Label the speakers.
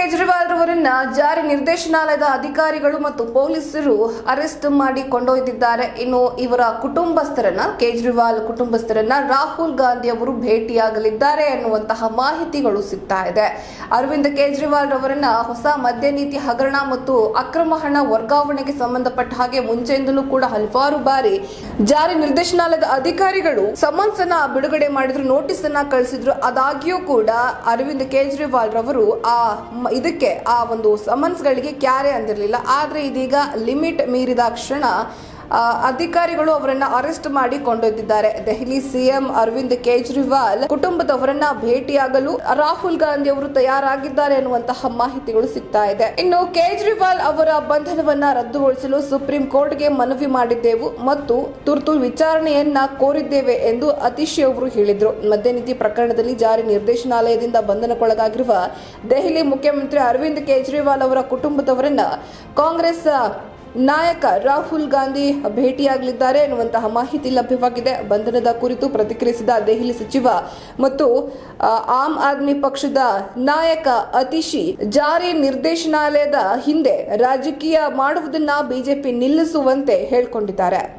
Speaker 1: ಕೇಜ್ರಿವಾಲ್ ರವರನ್ನ ಜಾರಿ ನಿರ್ದೇಶನಾಲಯದ ಅಧಿಕಾರಿಗಳು ಮತ್ತು ಪೊಲೀಸರು ಅರೆಸ್ಟ್ ಮಾಡಿ ಕೊಂಡೊಯ್ದಿದ್ದಾರೆ. ಇನ್ನು ಇವರ ಕುಟುಂಬಸ್ಥರನ್ನ, ಕೇಜ್ರಿವಾಲ್ ಕುಟುಂಬಸ್ಥರನ್ನ ರಾಹುಲ್ ಗಾಂಧಿ ಅವರು ಭೇಟಿಯಾಗಲಿದ್ದಾರೆ ಎನ್ನುವಂತಹ ಮಾಹಿತಿಗಳು ಸಿಗ್ತಾ ಇದೆ. ಅರವಿಂದ್ ಕೇಜ್ರಿವಾಲ್ ರವರನ್ನ ಹೊಸ ಮದ್ಯ ನೀತಿ ಹಗರಣ ಮತ್ತು ಅಕ್ರಮ ಹಣ ವರ್ಗಾವಣೆಗೆ ಸಂಬಂಧಪಟ್ಟ ಹಾಗೆ ಮುಂಚೆಯಿಂದಲೂ ಕೂಡ ಹಲವಾರು ಬಾರಿ ಜಾರಿ ನಿರ್ದೇಶನಾಲಯದ ಅಧಿಕಾರಿಗಳು ಸಮನ್ಸ್ ಅನ್ನ ಬಿಡುಗಡೆ ಮಾಡಿದ್ರು ನೋಟಿಸ್ ಅನ್ನ ಕಳಿಸಿದ್ರು. ಆದಾಗ್ಯೂ ಕೂಡ ಅರವಿಂದ್ ಕೇಜ್ರಿವಾಲ್ ರವರು ಆ ಇದಕ್ಕೆ ಆ ಒಂದು ಸಮನ್ಸ್ಗಳಿಗೆ ಕ್ಯಾರೆ ಅಂದಿರಲಿಲ್ಲ ಆದರೆ ಇದೀಗ ಲಿಮಿಟ್ ಮೀರಿದ ಕ್ಷಣ ಅಧಿಕಾರಿಗಳು ಅವರನ್ನ ಅರೆಸ್ಟ್ ಮಾಡಿ ಕೊಂಡೊಯ್ದಿದ್ದಾರೆ. ದೆಹಲಿ ಸಿಎಂ ಅರವಿಂದ್ ಕೇಜ್ರಿವಾಲ್ ಕುಟುಂಬದವರನ್ನ ಭೇಟಿಯಾಗಲು ರಾಹುಲ್ ಗಾಂಧಿ ಅವರು ತಯಾರಾಗಿದ್ದಾರೆ ಅನ್ನುವಂತಹ ಮಾಹಿತಿಗಳು ಸಿಗ್ತಾ ಇದೆ. ಇನ್ನು ಕೇಜ್ರಿವಾಲ್ ಅವರ ಬಂಧನವನ್ನ ರದ್ದುಗೊಳಿಸಲು ಸುಪ್ರೀಂ ಕೋರ್ಟ್ಗೆ ಮನವಿ ಮಾಡಿದ್ದೆವು ಮತ್ತು ತುರ್ತು ವಿಚಾರಣೆಯನ್ನ ಕೋರಿದ್ದೇವೆ ಎಂದು ಅತಿಶಿ ಅವರು ಹೇಳಿದ್ರು. ಮದ್ಯನಿಧಿ ಪ್ರಕರಣದಲ್ಲಿ ಜಾರಿ ನಿರ್ದೇಶನಾಲಯದಿಂದ ಬಂಧನಕ್ಕೊಳಗಾಗಿರುವ ದೆಹಲಿ ಮುಖ್ಯಮಂತ್ರಿ ಅರವಿಂದ್ ಕೇಜ್ರಿವಾಲ್ ಅವರ ಕುಟುಂಬದವರನ್ನ ಕಾಂಗ್ರೆಸ್ ನಾಯಕ ರಾಹುಲ್ ಗಾಂಧಿ ಭೇಟಿಯಾಗಲಿದ್ದಾರೆ ಎನ್ನುವಂತಹ ಮಾಹಿತಿ ಲಭ್ಯವಾಗಿದೆ. ಬಂಧನದ ಕುರಿತು ಪ್ರತಿಕ್ರಿಯಿಸಿದ ದೆಹಲಿ ಸಚಿವ ಮತ್ತು ಆಮ್ ಆದ್ಮಿ ಪಕ್ಷದ ನಾಯಕ ಅತಿಶಿ ಜಾರಿ ನಿರ್ದೇಶನಾಲಯದ ಹಿಂದೆ ರಾಜಕೀಯ ಮಾಡುವುದನ್ನ ಬಿಜೆಪಿ ನಿಲ್ಲಿಸುವಂತೆ ಹೇಳ್ಕೊಂಡಿದ್ದಾರೆ.